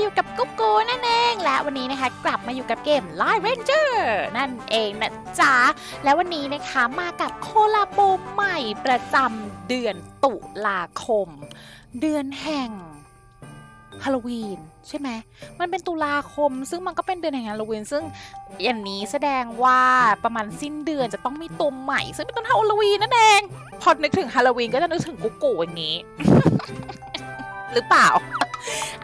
อยู่กับกุ๊กกูนั่นเอง และวันนี้นะคะกลับมาอยู่กับเกม Live Ranger นั่นเองนะจ๊ะ และวันนี้นะคะมากับโคลาโบใหม่ประจำเดือนตุลาคม เดือนแห่งฮาโลวีนใช่ไหม มันเป็นตุลาคม ซึ่งมันก็เป็นเดือนแห่งฮาโลวีนซึ่งอย่างนี้แสดงว่าประมาณสิ้นเดือนจะต้องมีตัวใหม่ ซึ่งเป็นต้นฮาโลวีนนั่นเอง พอนึกถึงฮาโลวีนก็จะนึกถึงกุ๊กกูอย่างนี้ หรือเปล่า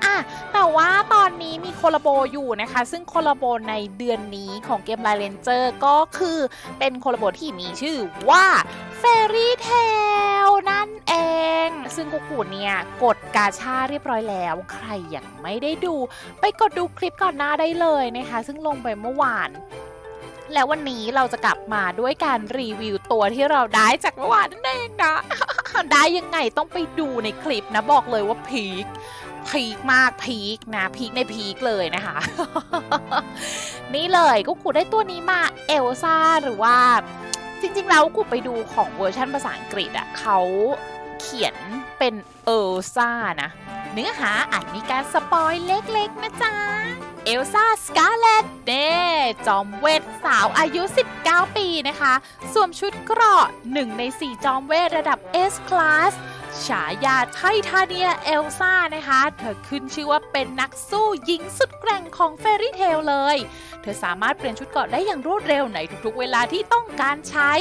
อะแต่ว่าตอนนี้มีโคลาโบอยู่นะคะ ซึ่งโคลาโบในเดือนนี้ของเกม l ลเ r นเจอร์ก็คือเป็นโคลาโบที่มีชื่อว่า Fairy Tail นั่นเอง ซึ่งกุกูเนี่ย กดกาชาเรียบร้อยแล้ว ใครยังไม่ได้ดู ไปกดดูคลิปก่อนหน้าได้เลยนะคะ ซึ่งลงไปเมื่อวานแล้ววันนี้เราจะกลับมาด้วยการรีวิวตัวที่เราได้จากเมื่อวานนั่นเองนะ ได้ยังไงต้องไปดูในคลิปนะบอกเลยว่าพีค พีคมากพีคนะพีคในพีคเลยนะคะ นี่เลยกูกูได้ตัวนี้มาเอลซ่าหรือว่า จริงๆแล้วกูไปดูของเวอร์ชันภาษาอังกฤษอะเขาเขียนเป็นเอลซ่านะ เนื้อหาอาจมีการสปอยเล็กๆนะจ๊ะเอลซ่าสกาเลตเน่จอมเวทสาวอายุ 19 ปีนะคะ สวมชุดเกราะหนึ่งใน 4 จอมเวทระดับ S Class ฉายาไททาเนียเอลซ่านะคะ เธอขึ้นชื่อว่าเป็นนักสู้หญิงสุดแกร่งของเฟรี่เทลเลยเธอสามารถเปลี่ยนชุดเกาะได้อย่างรวดเร็วในทุกๆ เวลาที่ต้องการใช้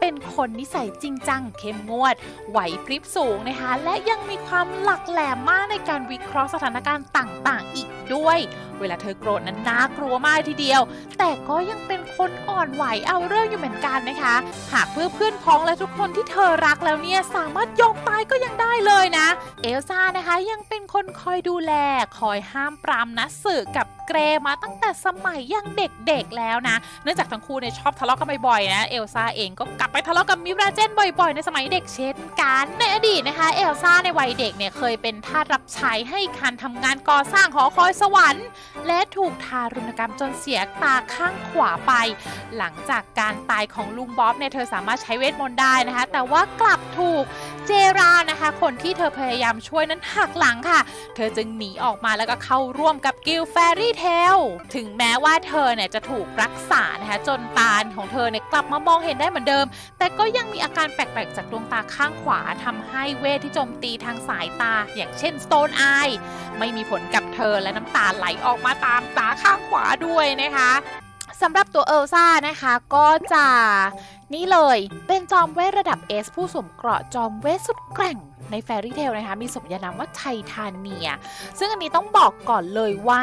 เป็นคนนิสัยจริงจัง เข้มงวด ไหวพริบสูงนะคะ และยังมีความหลักแหลมมากในการวิเคราะห์สถานการณ์ต่างๆ อีกด้วย เวลาเธอโกรธนั้นน่ากลัวมากทีเดียว แต่ก็ยังเป็นคนอ่อนไหวเอาเรื่องอยู่เหมือนกันนะคะ หากเพื่อเพื่อนพ้องและทุกคนที่เธอรักแล้วเนี่ยสามารถยอมตายก็ยังได้เลยนะ เอลซ่านะคะยังเป็นคนคอยดูแล คอยห้ามปรามนัสสึกับ เกรมาตั้งแต่สมัยยังเด็กๆแล้วนะ เนื่องจากทั้งคู่เนี่ยชอบทะเลาะกันบ่อยๆนะเอลซ่าเองก็กลับไปทะเลาะกับมิราเจนบ่อยๆ ในสมัยเด็กเช่นกันในอดีตนะคะเอลซ่าในวัยเด็กเนี่ยเคยเป็นทาสรับใช้ให้คันทำงานก่อสร้างหอคอยสวรรค์ และถูกทารุณกรรมจนเสียตาข้างขวาไป หลังจากการตายของลุงบ๊อบเนี่ยเธอสามารถใช้เวทมนต์ได้นะคะ แต่ว่ากลับถูกเจรานะคะ คนที่เธอพยายามช่วยนั้นหักหลังค่ะ เธอจึงหนีออกมาแล้วก็เข้าร่วมกับกิลแฟรี่เทล ถึงแม้ว่าเธอเนี่ยจะถูกรักษานะคะจนตาของเธอเนี่ยกลับมามองเห็นได้เหมือนเดิม แต่ก็ยังมีอาการแปลกๆ จากดวงตาข้างขวาทำให้เวทที่โจมตีทางสายตา อย่างเช่น Stone Eye ไม่มีผลกับเธอและน้ำตาไหลออกมาตามตาข้างขวาด้วยนะคะสำหรับตัวเอลซ่านะคะก็จะนี่เลยเป็นจอมเวทระดับ S ผู้สวมเกราะจอมเวทสุดแกร่ง ในแฟรี่เทลนะคะมีสมญานามว่าไททาเนีย ซึ่งอันนี้ต้องบอกก่อนเลยว่า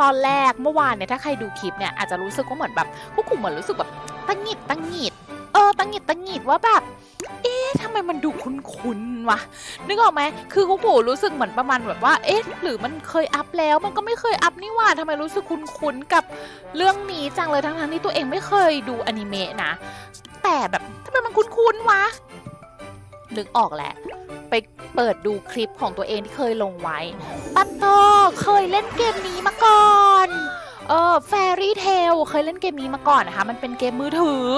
ตอนแรกเมื่อวานเนี่ยถ้าใครดูคลิปเนี่ยอาจจะรู้สึกว่าเหมือนแบบพวกกลุ่มเหมือนรู้สึกแบบตั้งหงิดตั้งหงิดเออตั้งหงิดตั้งหงิดว่าแบบเอ๊ะทำไมมันดูคุ้นๆวะนึกออกไหมคือกูปู่รู้สึกเหมือนประมาณแบบว่า เอ๊ะ หรือมันเคยอัพแล้ว มันก็ไม่เคยอัพนี่หว่าทำไมรู้สึกคุ้นๆกับเรื่องนี้จังเลยทั้งๆที่ตัวเองไม่เคยดูอนิเมะนะ แต่แบบทำไมมันคุ้นๆวะนึกออกแหละ ไปเปิดดูคลิปของตัวเองที่เคยลงไว้ ปัตโตเคยเล่นเกมนี้มาก่อนเออแฟรี่เทลเคยเล่นเกมนี้มาก่อนนะคะ มันเป็นเกมมือถือ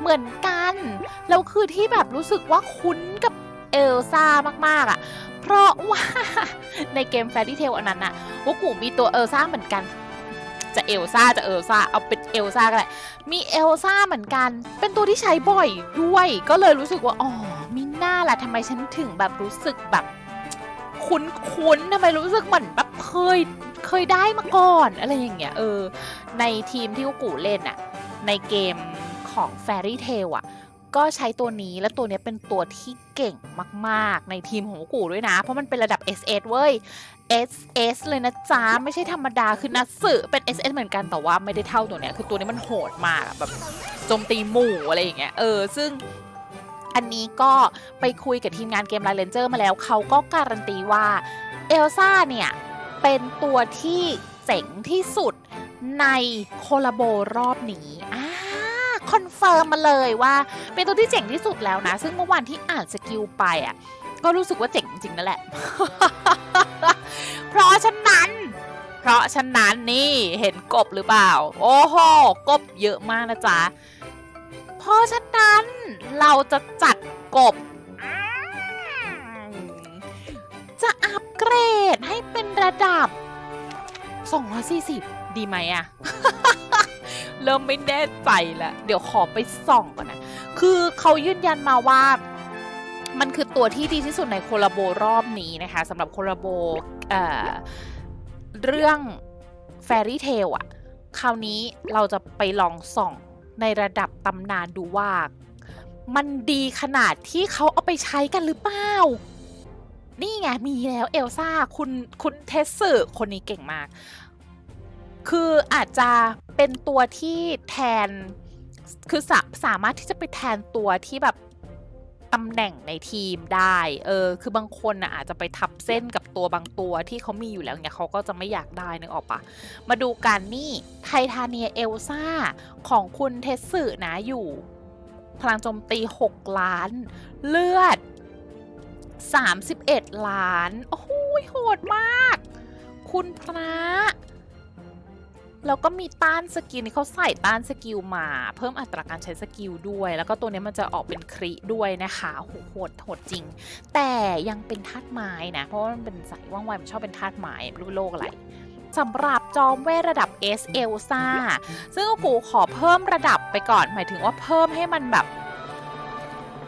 เหมือนกัน แล้วคือที่แบบรู้สึกว่าคุ้นกับเอลซ่ามาก ๆอะ่ะ เพราะว่าในเกมแฟรี่เทลอันนั้นอะว่ากูมีตัวเอลซ่าเหมือนกัน จะเอลซ่าจะเอลซ่าเอาเป็นเอลซ่าก็ได้มีเอลซ่าเหมือนกัน เป็นตัวที่ใช้บ่อยด้วย ก็เลยรู้สึกว่าอ๋อ หน้าล่ะทำไมฉันถึงแบบรู้สึกแบบ คุ้นๆทำไมรู้สึกเหมือนแบบเคยเคยได้มาก่อน อะไรอย่างเงี้ยเออ ในทีมที่กูกูเล่นอะในเกมของ Fairy Tail อะก็ใช้ตัวนี้และตัวนี้เป็นตัวที่เก่งมากๆ ในทีมของกูด้วยนะ เพราะมันเป็นระดับ SS เว้ย SS เลยนะจ๊ะ ไม่ใช่ธรรมดาคือนัสึเป็น SS เหมือนกันแต่ว่าไม่ได้เท่าตัวเนี้ยคือตัวนี้มันโหดมากแบบโจมตีหมู่อะไรอย่างเงี้ยเออซึ่ง อันนี้ก็ไปคุยกับทีมงานเกมไลเลนเจอร์มาแล้วเขาก็การันตีว่าเอลซ่าเนี่ยเป็นตัวที่เจ๋งที่สุดในโคลาโบรอบนี้อ่าคอนเฟิร์มมาเลยว่า เป็นตัวที่เจ๋งที่สุดแล้วนะ ซึ่งเมื่อวานที่อ่านสกิลไปอะก็รู้สึกว่าเจ๋งจริงๆนั่นแหละ เพราะฉะนั้น เพราะฉะนั้นนี่เห็นกบหรือเปล่า โอ้โห กบเยอะมากนะจ๊ะ เพราะฉะนั้นเราจะจัดกบ จะอัปเกรดให้เป็นระดับ 240 ดีไหมอะเริ่มไม่แน่ใจแล้วเดี๋ยวขอไปส่องก่อนนะ คือเขายืนยันมาว่า มันคือตัวที่ดีที่สุดในโคลาโบรอบนี้นะคะสำหรับโคลาโบเอ่อเรื่องแฟรี่เทลอะคราวนี้เราจะไปลองส่อง ในระดับตำนานดูว่า มันดีขนาดที่เขาเอาไปใช้กันหรือเปล่า นี่ไงมีแล้วเอลซ่าคุณคุณเทสสึคนนี้เก่งมาก คืออาจจะเป็นตัวที่แทนคือสาสามารถที่จะไปแทนตัวที่แบบ ตำแหน่งในทีมได้เออคือบางคนน่ะอาจจะไปทับเส้นกับตัวบางตัวที่เขามีอยู่แล้วเนี่ยเขาก็จะไม่อยากได้นึกออกปะมาดูกันนี่ไททาเนียเอลซ่าของคุณเทสสึนะอยู่พลังโจมตี 6 ล้าน เลือด 31 ล้าน โอ้โหโหดมาก คุณพระ แล้วก็มีต้านสกิลนี่เขาใส่ต้านสกิลมา เพิ่มอัตราการใช้สกิลด้วย แล้วก็ตัวนี้มันจะออกเป็นคริด้วยนะคะโหโหดโหดจริง แต่ยังเป็นธาตุไม้นะ เพราะว่ามันเป็นสายว่องไวมันชอบเป็นธาตุไม่รู้โลกอะไรสำหรับจอมเวทระดับ S เอลซ่าซึ่งกูขอเพิ่มระดับไปก่อน หมายถึงว่าเพิ่มให้มันแบบ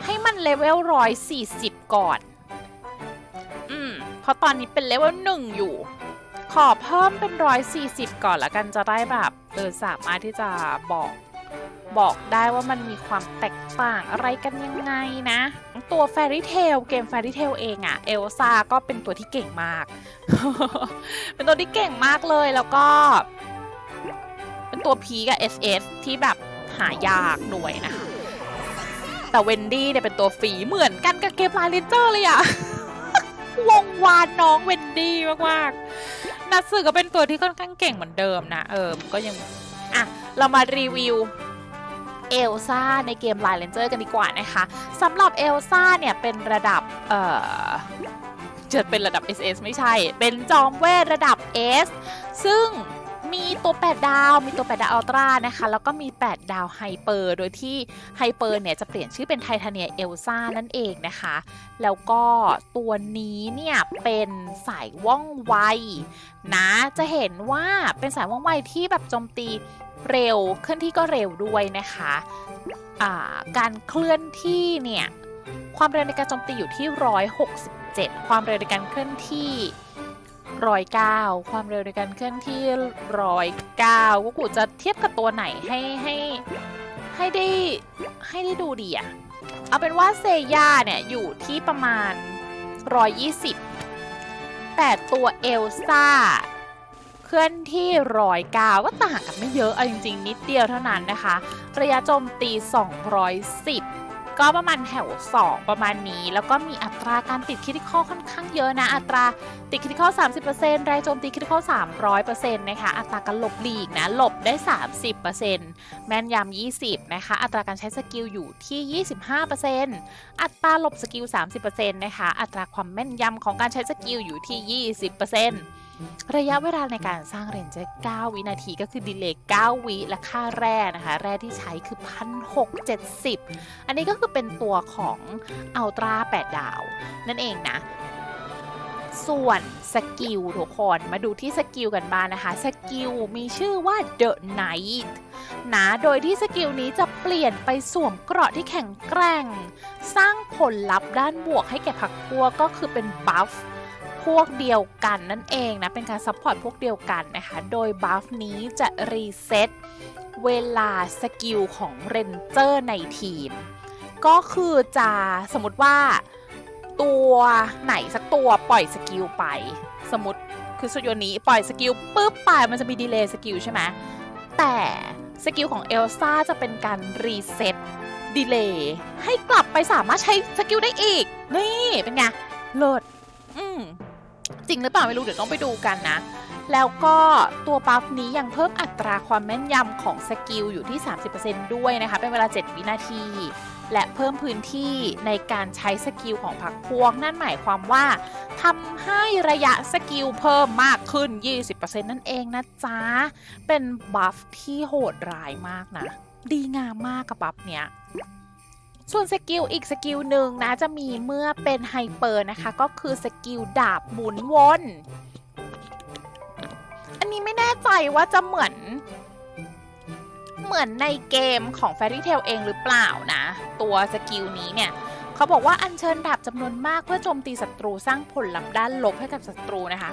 ให้มันเลเวลร้อยสี่สิบก่อน อืมเพราะตอนนี้เป็นเลเวลหนึ่งอยู่ ขอเพิ่มเป็นร้อยสี่สิบก่อนละกันจะได้แบบเออสามารถที่จะบอกบอกได้ว่ามันมีความแตกต่างอะไรกันยังไงนะ ตัว Fairy Tail เกม Fairy Tail เองอะเอลซ่าก็เป็นตัวที่เก่งมาก เป็นตัวที่เก่งมากเลยแล้วก็ เป็นตัวพีกับ SS ที่แบบหายากด้วยนะคะ แต่เวนดี้เนี่ยเป็นตัวฝีเหมือนกันกับเกมไลน์เลนเจอร์เลยอะ วงวานน้องเวนดี้มากๆนัตสึก็เป็นตัวที่ค่อนข้างเก่งเหมือนเดิมนะเออมันก็ยังอะเรามารีวิวเอลซ่าในเกมไลน์เลนเจอร์กันดีกว่านะคะสำหรับเอลซ่าเนี่ยเป็นระดับเอ่อจะเป็นระดับ SS ไม่ใช่ เป็นจอมเวทระดับ S ซึ่ง มีตัว 8 ดาว มีตัว 8 ดาวอัลตร้านะคะ แล้วก็มี 8 ดาวไฮเปอร์ โดยที่ไฮเปอร์เนี่ยจะเปลี่ยนชื่อเป็นไททาเนียเอลซ่านั่นเองนะคะ แล้วก็ตัวนี้เนี่ยเป็นสายว่องไวนะ จะเห็นว่าเป็นสายว่องไวที่แบบโจมตีเร็ว เคลื่อนที่ก็เร็วด้วยนะคะอ่าการเคลื่อนที่เนี่ย ความเร็วในการโจมตีอยู่ที่ 167 ความเร็วในการเคลื่อนที่ 109ความเร็วในการเคลื่อนที่109ก็กูจะเทียบกับตัวไหนให้ให้ให้ได้ให้ได้ดูดีอะเอาเป็นว่าเซย่าเนี่ย อยู่ที่ประมาณ 120 แต่ตัวเอลซ่าเคลื่อนที่ร้อยกาวก็ต่างกันไม่เยอะ เอาจริง ๆ นิดเดียวเท่านั้นนะคะ ระยะโจมตี 210 ก็ประมาณแถว 2 ประมาณนี้ แล้วก็มีอัตราการติดคริติคอลค่อนข้างเยอะนะ อัตราติดคริติคอล30%แรงโจมตีคริติคอล300%นะคะอัตราการหลบหลีกนะหลบได้ 30%แม่นยำ20นะคะอัตราการใช้สกิลอยู่ที่ 25%อัตราหลบสกิล 30%นะคะอัตราความแม่นยำของการใช้สกิลอยู่ที่ 20% ระยะเวลาในการสร้างเรนเจอร์9วินาทีก็คือดีเลย์9วิและค่าแร่นะคะ แร่ที่ใช้คือ 1,670 อันนี้ก็คือเป็นตัวของอัลตร้า8ดาว นั่นเองนะ ส่วนสกิลทุกคนมาดูที่สกิลกันบ้างนะคะ สกิลมีชื่อว่า The Knight นะ โดยที่สกิลนี้จะเปลี่ยนไปสวมเกราะที่แข็งแกร่ง สร้างผลลัพธ์ด้านบวกให้แก่พักพวกก็คือเป็นบัฟ วกเดียวกันนั่นเองนะ เป็นการซัพพอร์ตพวกเดียวกันนะคะ โดยบัฟนี้จะรีเซ็ตเวลาสกิลของเรนเจอร์ในทีม ก็คือจะสมมติว่าตัวไหนสักตัวปล่อยสกิลไป สมมติคือสุดยนี้ปล่อยสกิลปุ๊บไปมันจะมีดีเลย์สกิลใช่ไหมแต่สกิลของเอลซ่าจะเป็นการรีเซ็ตดีเลย์ให้กลับไปสามารถใช้สกิลได้อีก นี่เป็นไงเลิศอืม จริงหรือเปล่าไม่รู้เดี๋ยวต้องไปดูกันนะ แล้วก็ตัวบัฟนี้ยังเพิ่มอัตราความแม่นยำของสกิลอยู่ที่ 30%ด้วยนะคะ เป็นเวลา 7 วินาที และเพิ่มพื้นที่ในการใช้สกิลของพักพวกนั่นหมายความว่าทำให้ระยะสกิลเพิ่มมากขึ้น 20%นั่นเองนะจ๊ะ เป็นบัฟที่โหดร้ายมากนะ ดีงามมากกับบัฟเนี้ย ส่วนสกิลอีกสกิลหนึ่งนะจะมีเมื่อเป็นไฮเปอร์นะคะ ก็คือสกิลดาบหมุนวน อันนี้ไม่แน่ใจว่าจะเหมือน เหมือนในเกมของ Fairy Tail เองหรือเปล่านะ ตัวสกิลนี้เนี่ยเขาบอกว่าอัญเชิญดาบจำนวนมากเพื่อโจมตีศัตรูสร้างผลลัพธ์ด้านลบให้กับศัตรูนะคะ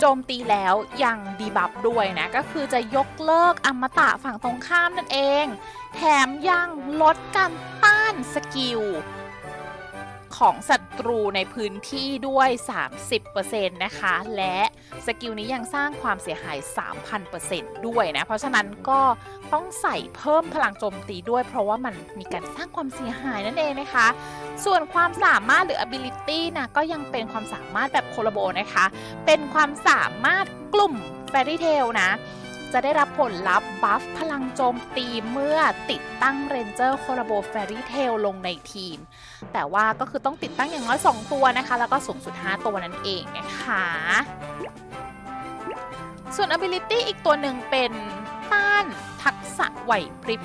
โจมตีแล้วยังดีบัฟด้วยนะ ก็คือจะยกเลิกอมตะฝั่งตรงข้ามนั่นเอง แถมยังลดการต้านสกิล ของศัตรูในพื้นที่ด้วย 30%นะคะ และสกิลนี้ยังสร้างความเสียหาย 3,000%ด้วยนะ เพราะฉะนั้นก็ต้องใส่เพิ่มพลังโจมตีด้วย เพราะว่ามันมีการสร้างความเสียหายนั่นเองนะคะ ส่วนความสามารถหรือ ability นะก็ยังเป็นความสามารถแบบโคลโบนะคะ เป็นความสามารถกลุ่ม Fairy Tail นะ จะได้รับผลลัพธ์บัฟพลังโจมตีเมื่อติดตั้ง Ranger c o l l a b o Fairy Tail ลงในทีม แต่ว่าก็คือต้องติดตั้งอย่างน้อย 2 ตัวนะคะ แล้วก็สูงสุด 5 ตัวนั่นเองนะคะส่วน ability อีกตัวหนึ่งเป็นต้านทักษะไหวพริบ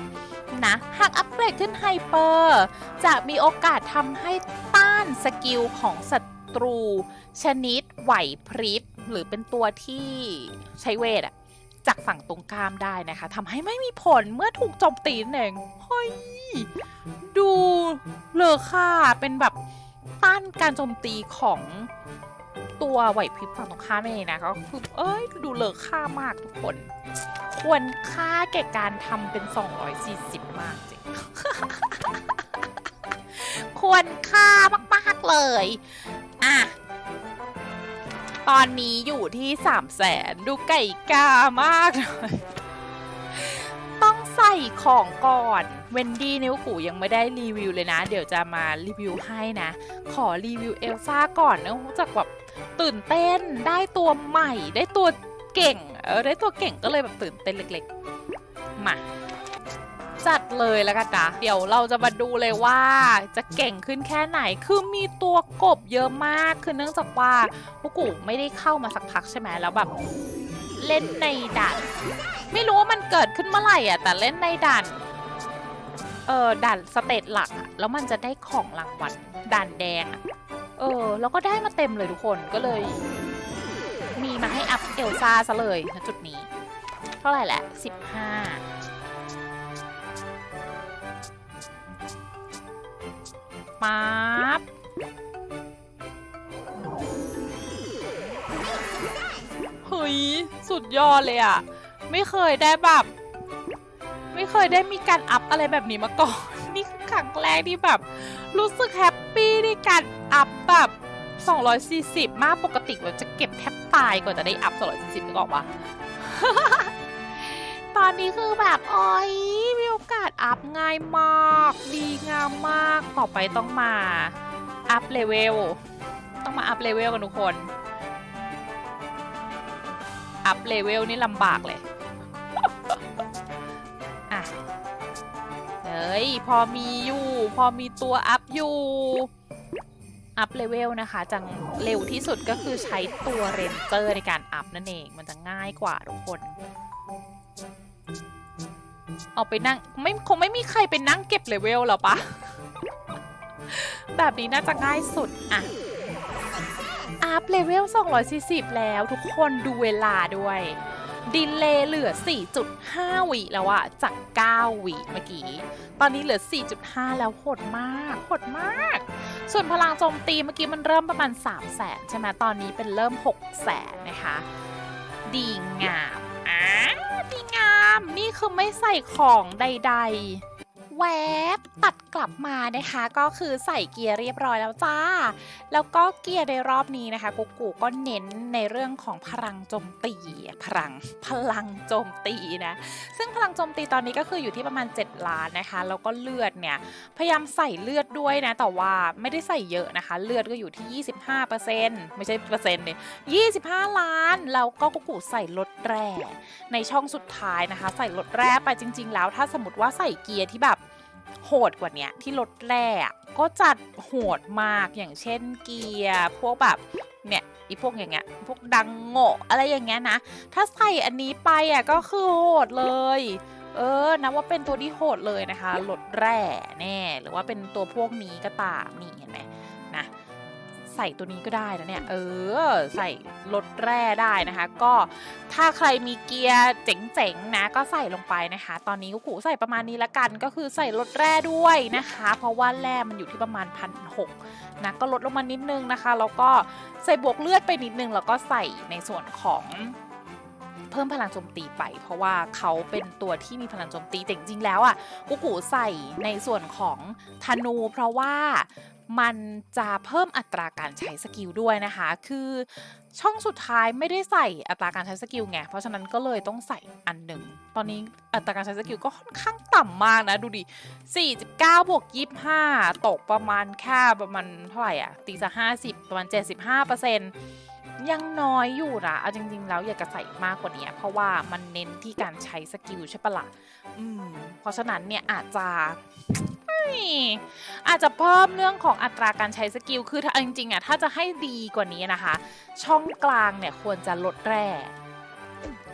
นะ หากอัปเกรดขึ้นไฮเปอร์ จะมีโอกาสทำให้ต้านสกิลของศัตรู ชนิดไหวพริบ หรือเป็นตัวที่ใช้เวทอะ จากฝั่งตรงข้ามได้นะคะทำให้ไม่มีผลเมื่อถูกโจมตีนั่นเองเฮ้ยดูเลอค่าเป็นแบบต้านการโจมตีของตัวไหวพริบฝั่งตรงข้ามเองนะก็คือเอ้ยดูเลอค่ามากทุกคน ควรค่าแก่การทำเป็น 240 มากจริงควรค่ามาก ๆ เลย อะ ตอนนี้อยู่ที่3 0 0แสนดูไก่กามากเลยต้องใส่ของก่อน เวนดี้นิ้วกูยังไม่ได้รีวิวเลยนะ เดี๋ยวจะมารีวิวให้นะ ขอรีวิวเอลซ่าก่อนเนื่องจากแบบตื่นเต้นได้ตัวใหม่ ได้ตัวเก่ง เออได้ตัวเก่งก็เลยแบบตื่นเต้นเล็ก ๆ มา จัดเลยแล้วกันจ้ะเดี๋ยวเราจะมาดูเลยว่าจะเก่งขึ้นแค่ไหน คือมีตัวกบเยอะมาก คือเนื่องจากว่าพวกกูไม่ได้เข้ามาสักพักใช่ไหมแล้วแบบเล่นในด่าน ไม่รู้ว่ามันเกิดขึ้นเมื่อไหร่อะ แต่เล่นในด่าน เออด่านสเตจหลักอะแล้วมันจะได้ของรางวัลด่านแดงอะเออ แล้วก็ได้มาเต็มเลยทุกคนก็เลย มีมาให้อัพเอลซ่าซะเลยณจุดนี้ เท่าไหร่แหละ 15 มาบเฮ้ย สุดยอดเลยอะไม่เคยได้แบบ ไม่เคยได้มีการอัพอะไรแบบนี้มาก่อน นี่คือครั้งแรกที่แบบ รู้สึกแฮปปี้ในการอัพแบบ240 มากปกติเราจะเก็บแทบตายกว่าจะได้อัพ240นึกออกปะ ตอนนี้คือแบบโอ้ยมีโอกาสอัพง่ายมาก ดีงามมาก ต่อไปต้องมาอัพเลเวล ต้องมาอัพเลเวลกันทุกคน อัพเลเวลนี่ลำบากเลยอะเฮ้ย พอมีอยู่ พอมีตัวอัพอยู่ อัพเลเวลนะคะ จังเร็วที่สุดก็คือใช้ตัวเรนเจอร์ในการอัพนั่นเอง มันจะง่ายกว่าทุกคน เอาไปนั่งไม่คงไม่มีใครไปนั่งเก็บเลเวลหรอปะ แบบนี้น่าจะง่ายสุดอะอัพเลเวล 240 แล้วทุกคนดูเวลาด้วย ดินเลเหลือ 4.5 วิแล้วอะจาก 9 วิเมื่อกี้ ตอนนี้เหลือ 4.5 แล้วโหดมากโหดมาก ส่วนพลังโจมตีเมื่อกี้มันเริ่มประมาณ 3 0 0แสนใช่ไหมตอนนี้เป็นเริ่ม 6 0แสนนะคะ ดีงาม อ่าดีงาม นี่คือไม่ใส่ของใด ๆ แวบตัดกลับมานะคะ ก็คือใส่เกียร์เรียบร้อยแล้วจ้า แล้วก็เกียร์ในรอบนี้นะคะกูกูก็เน้นในเรื่องของพลังโจมตีพลังพลังโจมตีนะ ซึ่งพลังโจมตีตอนนี้ก็คืออยู่ที่ประมาณ 7 ล้านนะคะ แล้วก็เลือดเนี่ยพยายามใส่เลือดด้วยนะ แต่ว่าไม่ได้ใส่เยอะนะคะ เลือดก็อยู่ที่ 25%ไม่ใช่เปอร์เซ็นต์เนี่ย25 ล้าน แล้วก็กุกูใส่ลดแร่ในช่องสุดท้ายนะคะ ใส่ลดแร่ไปจริง ๆ แล้วถ้าสมมติว่าใส่เกียร์ที่แบบ โหดกว่าเนี้ยที่รถแรกก็จัดโหดมากอย่างเช่นเกียร์พวกแบบเนี่ยอีพวกอย่างเงี้ยพวกดังโง่อะไรอย่างเงี้ยนะ ถ้าใส่อันนี้ไปอะก็คือโหดเลย เออนะว่าเป็นตัวที่โหดเลยนะคะรถแร่แน่หรือว่าเป็นตัวพวกนี้ก็ตามนี่เห็นไหม ใส่ตัวนี้ก็ได้นะเนี่ย เออ ใส่ลดแร่ได้นะคะ ก็ถ้าใครมีเกียร์เจ๋งๆนะ ก็ใส่ลงไปนะคะ ตอนนี้กูกูใส่ประมาณนี้ละกันก็คือใส่ลดแร่ด้วยนะคะ เพราะว่าแร่มันอยู่ที่ประมาณพันหกนะก็ลดลงมานิดนึงนะคะแล้วก็ใส่บวกเลือดไปนิดนึงแล้วก็ใส่ในส่วนของเพิ่มพลังโจมตีไป เพราะว่าเขาเป็นตัวที่มีพลังโจมตีแต่จริงๆแล้วอะกูกูใส่ในส่วนของธนู เพราะว่า มันจะเพิ่มอัตราการใช้สกิลด้วยนะคะ คือช่องสุดท้ายไม่ได้ใส่อัตราการใช้สกิลไง เพราะฉะนั้นก็เลยต้องใส่อันหนึ่ง ตอนนี้อัตราการใช้สกิลก็ค่อนข้างต่ำมากนะ ดูดิ 49 บวก 25 ตกประมาณแค่ประมาณเท่าไหร่อะ ตีจะ50 ประมาณ 75เปอร์เซ็นต์ยังน้อยอยู่นะเอาจริง ๆ แล้วอยากจะใส่มากกว่านี้ เพราะว่ามันเน้นที่การใช้สกิลใช่ปะละ่ะ อืม เพราะฉะนั้นเนี่ยอาจจะ อาจจะเพิ่มเรื่องของอัตราการใช้สกิล คือถ้าจริงๆอะถ้าจะให้ดีกว่านี้นะคะ ช่องกลางเนี่ยควรจะลดแร่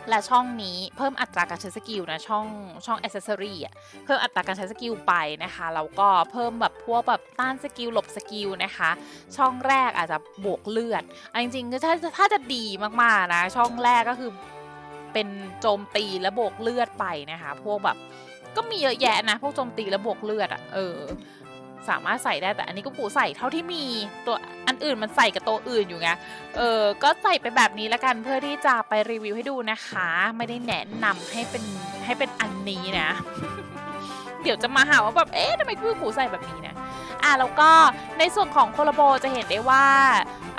และช่องนี้เพิ่มอัตราการใช้สกิลนะช่องช่องอ c เซ s ซอรี่อะเพิ่มอัตราการใช้สกิลไปนะคะแล้วก็เพิ่มแบบพวกแบบต้านสกิลหลบสกิลนะคะ ช่องแรกอาจจะบวกเลือดอันจริงๆถ้าถ้าจะดีมากๆนะ ช่องแรกก็คือเป็นโจมตีและบวกเลือดไปนะคะ พวกแบบ ก็มีเยอะแยะนะ พวกโจมตีและบวกเลือดอะ่ะเออ สามารถใส่ได้แต่อันนี้ก็ปูใส่เท่าที่มีตัวอันอื่นมันใส่กับตัวอื่นอยู่ไง เออ ก็ใส่ไปแบบนี้ล้วกันเพื่อที่จะไปรีวิวให้ดูนะคะ ไม่ได้แนะนำให้เป็นให้เป็นอันนี้นะ เดี๋ยวจะมาหาว่าแบบ เอ๊ะทำไมพี่กูใส่แบบนี้นะอะแล้วก็ในส่วนของโคลโบจะเห็นได้ว่า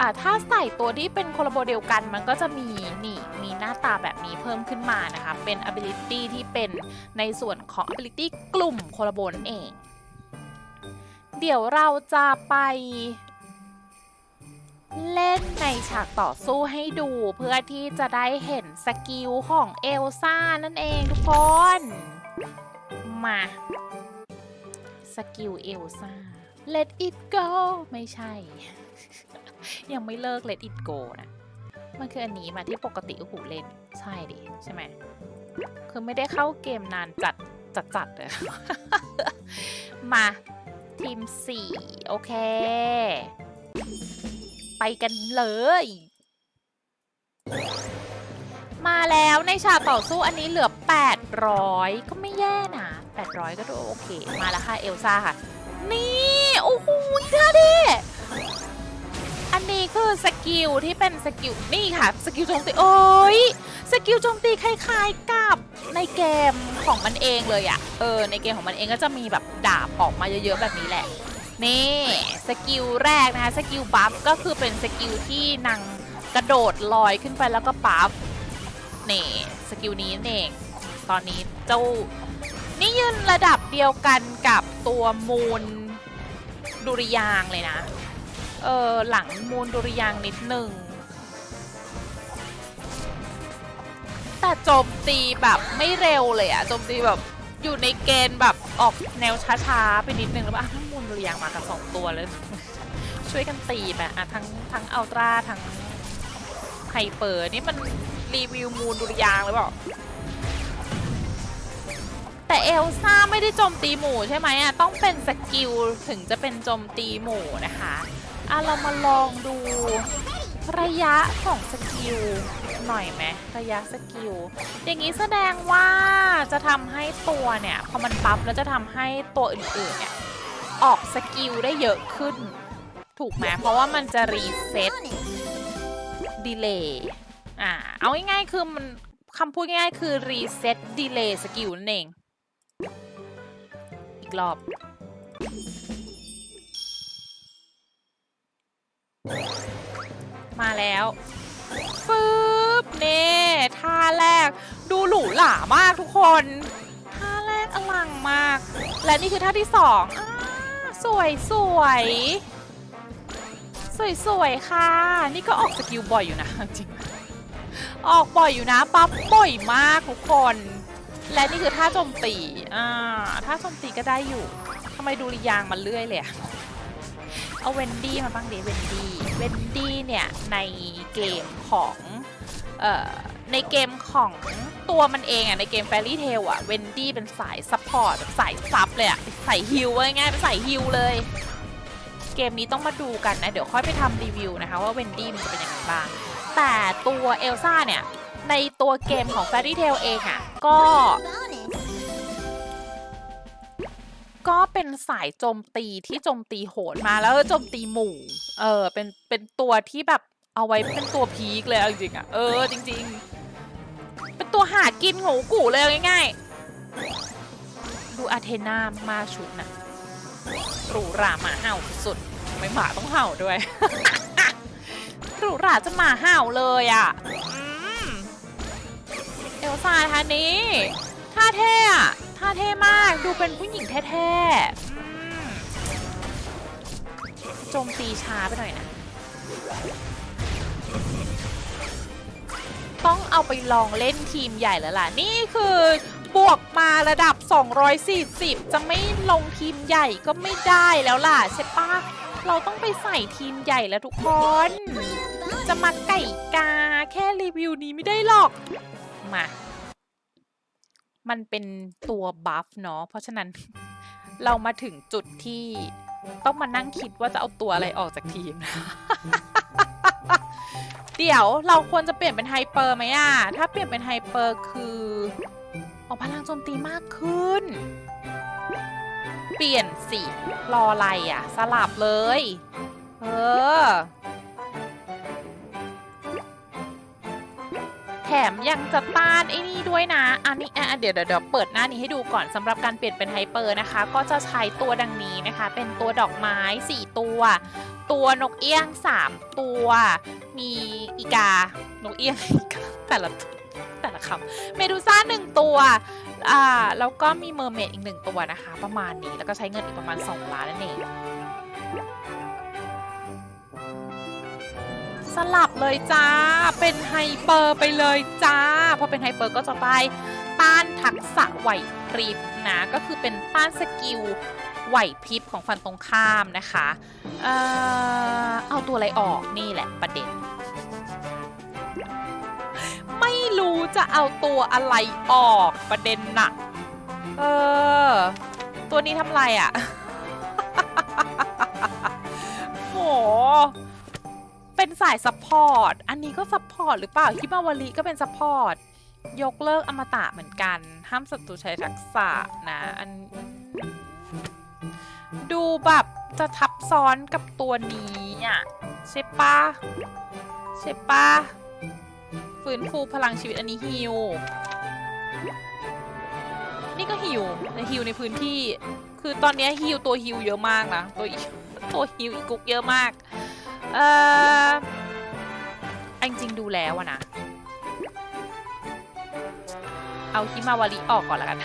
อ่าถ้าใส่ตัวที่เป็นโคลโบเดียวกันมันก็จะมีนี่ น้าตาแบบนี้เพิ่มขึ้นมานะคะ เป็น ability ที่เป็นในส่วนของ ability กลุ่มโคลบนเอง เดี๋ยวเราจะไปเล่นในฉากต่อสู้ให้ดูเพื่อที่จะได้เห็นสกิลของเอลซ่านั่นเองทุกคน มา สกิลเอลซ่า let it go ไม่ใช่ ยังไม่เลิก let it go นะ มันคืออันนี้มาที่ปกติโอ้โหเล่นใช่ดิ ใช่ไหม คือไม่ได้เข้าเกมนานจัดจัดจัดเลย มาทีม4โอเค ไปกันเลย มาแล้วในฉากต่อสู้อันนี้เหลือ 800 ก็ไม่แย่นะ 800 ก็ดูโอเค มาแล้วค่ะ เอลซ่าค่ะ นี่ โอ้โหท่าดิ นี้คือสกิลที่เป็นสกิลนี่ค่ะสกิลโจมตีโอ้ยสกิลโจมตีคล้ายๆกับในเกมของมันเองเลยอะเออในเกมของมันเองก็จะมีแบบดาบออกมาเยอะๆแบบนี้แหละนี่สกิลแรกนะคะสกิลบัฟก็คือเป็นสกิลที่นางกระโดดลอยขึ้นไปแล้วก็บัฟนี่สกิลนี้นั่นเองตอนนี้เจ้านี่ยืนระดับเดียวกันกับตัวมูลดุริยางเลยนะ เออหลังมูลดุริยางนิดหนึ่ง แต่โจมตีแบบไม่เร็วเลยอะโจมตีแบบอยู่ในเกณฑ์แบบออกแนวช้าๆไปนิดนึงแล้วอะทั้งมูลดุริยางมากับสองตัวเลย ช่วยกันตีไปอะทั้งทั้งอัลตร้าทั้งไฮเปอร์นี่มันรีวิวมูลดุริยางค์หรือเปล่าแต่เอลซ่าไม่ได้โจมตีหมู่ใช่ไหมอะ ต้องเป็นสกิลถึงจะเป็นโจมตีหมู่นะคะ อะเรามาลองดูระยะของสกิลหน่อยไหมระยะสกิลอย่างนี้แสดงว่าจะทำให้ตัวเนี่ยพอมันปั๊บแล้วจะทำให้ตัวอื่นๆเนี่ยออกสกิลได้เยอะขึ้น ถูกไหมเพราะว่ามันจะรีเซ็ตดีเลย์อ่าเอาง่ายๆคือมันคำพูดง่ายๆคือรีเซ็ตดีเลย์สกิลนั่นเองอีกรอบ มาแล้วฟืบเน่ท่าแรก ดูหรูหรามากทุกคน ท่าแรกอลังมาก และนี่คือท่าที่สองอสวยสวยสวยสวยค่ะ นี่ก็ออกสกิลบ่อยอยู่นะจริงออกบ่อยอยู่นะปั๊บบ่อยมากทุกคน และนี่คือท่าโจมตีอ่าท่าโจมตีก็ได้อยู่ทำไมดูริยางมันเลื่อยเลยอะ เอาเวนดี้มาบ้างดิเวนดี้เวนดี้เนี่ยในเกมของเอ่อในเกมของตัวมันเองอะในเกม Fairy Tail อะเวนดี้เป็นสายซัพพอร์ตสายซับเลยอะสายฮิลว่าง่ายๆเป็นสายฮิลเลย เกมนี้ต้องมาดูกันนะ เดี๋ยวค่อยไปทำรีวิวนะคะว่าเวนดี้มันจะเป็นยังไงบ้าง แต่ตัวเอลซ่าเนี่ย ในตัวเกมของ Fairy Tail เองอะก็ ก็เป็นสายโจมตีที่โจมตีโหดมาแล้วโจมตีหมู่ เออ เป็นเป็นตัวที่แบบเอาไว้เป็นตัวพีคเลยจริงๆอะ่ะเออจริง ๆ เป็นตัวหากินโงกูเลยง่ายๆ ดูอาเทนามาชุดนะหรูหราหมาเห่าสุดๆไม่หมาต้องเห่าด้วยหรูหราจะหมาเห่าเลยอะ่ะเอลซ่าท่านี้ท่าเท่อะ ท่าเท่มาก ดูเป็นผู้หญิงแท้ๆโจมตีช้าไปหน่อยนะ ต้องเอาไปลองเล่นทีมใหญ่แล้วล่ะ นี่คือบวกมาระดับ 240 จะไม่ลงทีมใหญ่ก็ไม่ได้แล้วล่ะใช่ปะเราต้องไปใส่ทีมใหญ่แล้วทุกคน จะมาไก่กาแค่รีวิวนี้ไม่ได้หรอก มา มันเป็นตัวบัฟเนาะเพราะฉะนั้นเรามาถึงจุดที่ต้องมานั่งคิดว่าจะเอาตัวอะไรออกจากทีม เดี๋ยวเราควรจะเปลี่ยนเป็นไฮเปอร์ไหมอะถ้าเปลี่ยนเป็นไฮเปอร์คือออกพลังโจมตีมากขึ้น เปลี่ยนสิ รออะไรอะสลับเลย เออ แถมยังจะต้านไอ้นี่ด้วยนะ อันนี้อะเดี๋ยวเดี๋ยวเดี๋ยวเปิดหน้านี้ให้ดูก่อนสำหรับการเปลี่ยนเป็นไฮเปอร์นะคะ ก็จะใช้ตัวดังนี้นะคะ เป็นตัวดอกไม้ 4 ตัว ตัวนกเอี้ยง 3 ตัว มีอีกา นกเอี้ยงอีกาแต่ละตัวแต่ละคำเมดูซ่าหนึ่งตัวอ่าแล้วก็มีเมอร์เมดอีกหนึ่งตัวนะคะ ประมาณนี้แล้วก็ใช้เงินอีกประมาณ 2 ล้านนั่นเอง สลับเลยจ้า เป็นไฮเปอร์ไปเลยจ้า พอเป็นไฮเปอร์ก็จะได้ต้านทักษะไหวพริบนะ ก็คือเป็นต้านสกิลไหวพริบของฟันตรงข้ามนะคะ เอ่อ เอาตัวอะไรออกนี่แหละประเด็น ไม่รู้จะเอาตัวอะไรออกประเด็นน่ะ เออ ตัวนี้ทำไรอะ่ะายซัพพอร์ต อันนี้ก็ซัพพอร์ตหรือเปล่าฮิมาวารีก็เป็นซัพพอร์ต ยกเลิกอมตะเหมือนกัน ห้ามศัตรูใช้ทักษะนะ อัน ดูแบบจะทับซ้อนกับตัวนี้อะใช่ปะใช่ปะฟื้นฟูพลังชีวิตอันนี้ฮิว นี่ก็ฮิวในฮิวในพื้นที่ คือตอนนี้ฮิวตัวฮิวเยอะมากนะ ตัวตัวฮิวอีกุกเยอะมาก เอออันจริงดูแล้วอะนะ เอาฮิมาวารีออกก่อนล้วกัน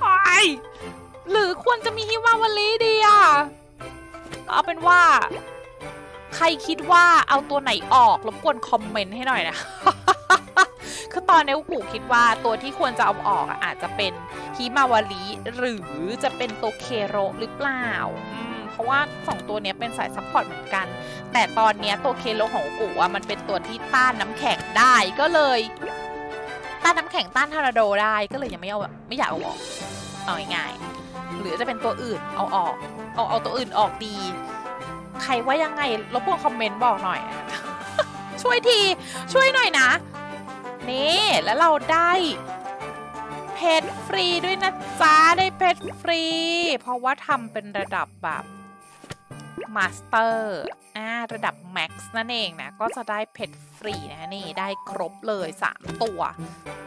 โอ้ยหรือควรจะมีฮิมาวารีดีอะเอาเป็นว่า ใครคิดว่าเอาตัวไหนออกรบกวนคอมเมนต์ให้หน่อยนะคือตอนนี้กูคิดว่าตัวที่ควรจะเอาออกอาจจะเป็นฮิมาวารีหรือจะเป็นโตเคโรหรือเปล่าอืม เพราะว่าสองตัวนี้เป็นสายซัพพอร์ตเหมือนกัน แต่ตอนนี้ตัวเคโรของกูอะมันเป็นตัวที่ต้านน้ำแข็งได้ก็เลย ต้านน้ำแข็งต้านทอร์นาโดได้ก็เลยยังไม่เอาไม่อยากเอาออกเอาง่ายๆหรือจะเป็นตัวอื่นเอาออกเอาเอาตัวอื่นออกดี ใครว่ายังไงรบกวนคอมเมนต์บอกหน่อย ช่วยทีช่วยหน่อยนะนี่แล้วเราได้เพชรฟรีด้วยนะจ๊ะได้เพชรฟรี เพราะว่าทำเป็นระดับแบบ มาสเตอร์อ่าระดับแม็กซ์นั่นเองนะ ก็จะได้เพชรฟรีนะนี่ได้ครบเลย 3 ตัว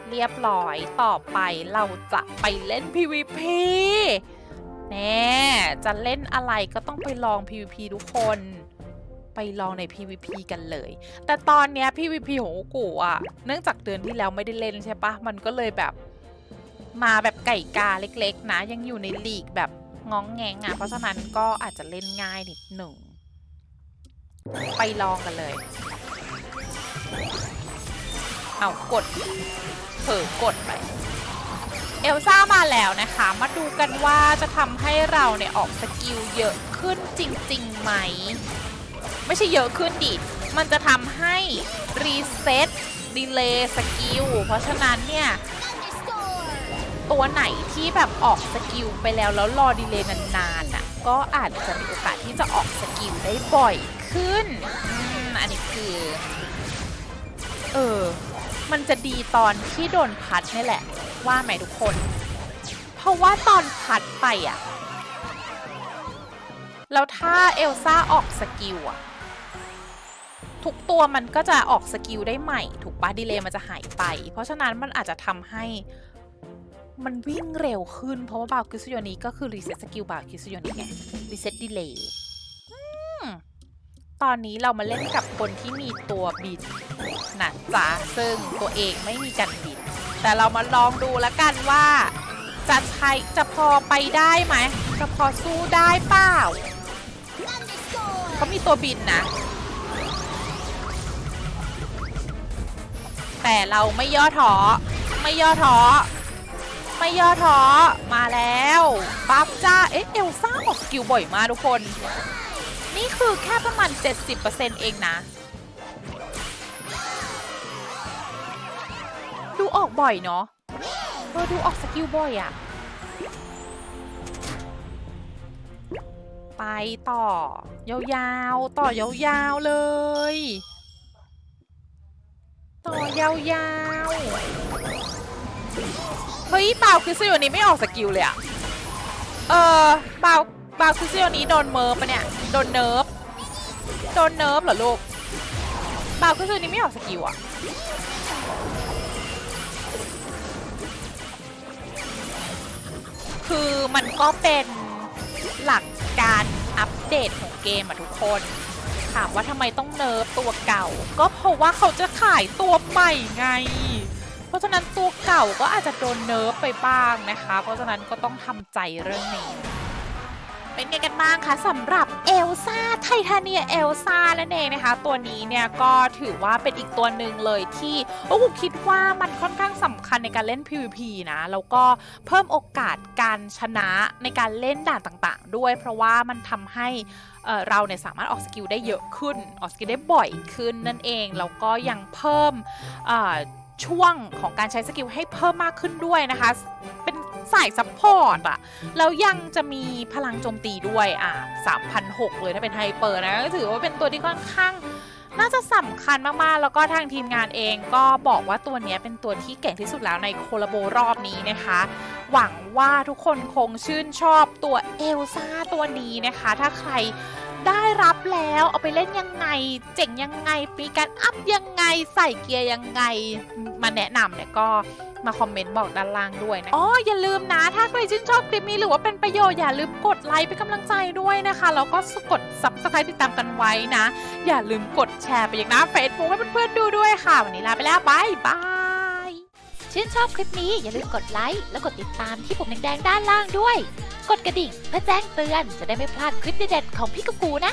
เรียบร้อยต่อไปเราจะไปเล่น PVP แน่จะเล่นอะไรก็ต้องไปลอง PVP ทุกคนไปลองใน PVP กันเลย แต่ตอนเนี้ย PVP ของกูอะ เนื่องจากเดือนที่แล้วไม่ได้เล่นใช่ปะ มันก็เลยแบบมาแบบไก่กาเล็กๆ นะ ยังอยู่ในลีกแบบ งองแงงอะ เพราะฉะนั้นก็อาจจะเล่นง่ายนิดหนึ่ง ไปลองกันเลย เอากด เผลอกดไป เอลซ่ามาแล้วนะคะ มาดูกันว่าจะทำให้เราเนี่ยออกสกิลเยอะขึ้นจริงๆไหม ไม่ใช่เยอะขึ้นดิ มันจะทำให้ รีเซ็ตดีเลย์สกิล เพราะฉะนั้นเนี่ย ตัวไหนที่แบบออกสกิลไปแล้วแล้วรอดีเลย์นานๆน่ะก็อาจจะมีโอกาสที่จะออกสกิลได้บ่อยขึ้นอันนี้คือ เออ มันจะดีตอนที่โดนพัดนี่แหละ ว่าไหมทุกคน เพราะว่าตอนพัดไปอะ แล้วถ้าเอลซ่าออกสกิลอะ ทุกตัวมันก็จะออกสกิลได้ใหม่ ถูกปะดีเลย์มันจะหายไป เพราะฉะนั้นมันอาจจะทำให้ มันวิ่งเร็วขึ้นเพราะว่าบาวคิสโยนี้ก็คือรีเซ็ตสกิลบาวคิสโยนี้ไงรีเซ็ตดีเลย์ตอนนี้เรามาเล่นกับคนที่มีตัวบินนะจ๊ะซึ่งตัวเองไม่มีการบินแต่เรามาลองดูแล้วกันว่า จะใช้จะพอไปได้ไหมจะพอสู้ได้เปล่าเขามีตัวบินนะ แต่เราไม่ย่อท้อไม่ย่อท้อ ไม่ย่อท้อมาแล้วปั๊บจ้าเอ๊ะเอลซ่าออกสกิลบ่อยมากทุกคน นี่คือแค่ประมาณ 70%เองนะ ดูออกบ่อยเนาะเออดูออกสกิลบ่อยอะไปต่อยาวๆ ต่อยาวๆเลย ต่อยาวๆ เฮ้ยบาวคือซิโอนี้ไม่ออกสกิลเลยอะเออบาวบาวคือซิโอนี้โดนเมิร์ฟปะเนี่ย โดนเนิร์ฟ โดนเนิร์ฟเหรอลูกบาวคือซิโอนี้ไม่ออกสกิลอะคือมันก็เป็นหลักการอัปเดตของเกมอะทุกคน ถามว่าทำไมต้องเนิร์ฟตัวเก่า ก็เพราะว่าเขาจะขายตัวใหม่ไง เพราะฉะนั้นตัวเก่าก็อาจจะโดนเนิร์ฟไปบ้างนะคะ เพราะฉะนั้นก็ต้องทำใจเรื่องนี้ เป็นไงกันบ้างคะสำหรับเอลซ่าไททาเนียเอลซ่านั่นเองนะคะ ตัวนี้เนี่ยก็ถือว่าเป็นอีกตัวหนึ่งเลยที่โอ้โหคิดว่ามันค่อนข้างสำคัญในการเล่น PVP นะ แล้วก็เพิ่มโอกาสการชนะในการเล่นด่านต่างๆ ด้วย เพราะว่ามันทำให้เราเนี่ยสามารถออกสกิลได้เยอะขึ้น ออกสกิลได้บ่อยขึ้นนั่นเอง แล้วก็ยังเพิ่ม ช่วงของการใช้สกิลให้เพิ่มมากขึ้นด้วยนะคะ เป็นสายซัพพอร์ตอะแล้วยังจะมีพลังโจมตีด้วยอะ3,006เลยถ้าเป็นไฮเปอร์นะก็ถือว่าเป็นตัวที่ค่อนข้างน่าจะสำคัญมาก ๆ แล้วก็ทางทีมงานเองก็บอกว่าตัวนี้เป็นตัวที่เก่งที่สุดแล้วในโคลาโบรอบนี้นะคะ หวังว่าทุกคนคงชื่นชอบตัวเอลซ่าตัวนี้นะคะ ถ้าใคร ได้รับแล้วเอาไปเล่นยังไง เจ๋งยังไงปีการอัพยังไงใส่เกียร์ยังไง มาแนะนำเนี่ยก็มาคอมเมนต์บอกด้านล่างด้วยนะ อ๋อ อย่าลืมนะ ถ้าใครชื่นชอบคลิปนี้หรือว่าเป็นประโยชน์อย่าลืมกดไลค์เป็นกำลังใจด้วยนะคะ แล้วก็กด subscribe ติดตามกันไว้นะ อย่าลืมกดแชร์ไปยังหน้า Facebook ให้เพื่อนๆดูด้วยค่ะ วันนี้ลาไปแล้วบายบาย ชื่นชอบคลิปนี้อย่าลืมกดไลค์และกดติดตามที่ปุ่มแดงๆด้านล่างด้วย กดกระดิ่งเพื่อแจ้งเตือนจะได้ไม่พลาดคลิปเด็ดๆของพี่กุ๊กกูนะ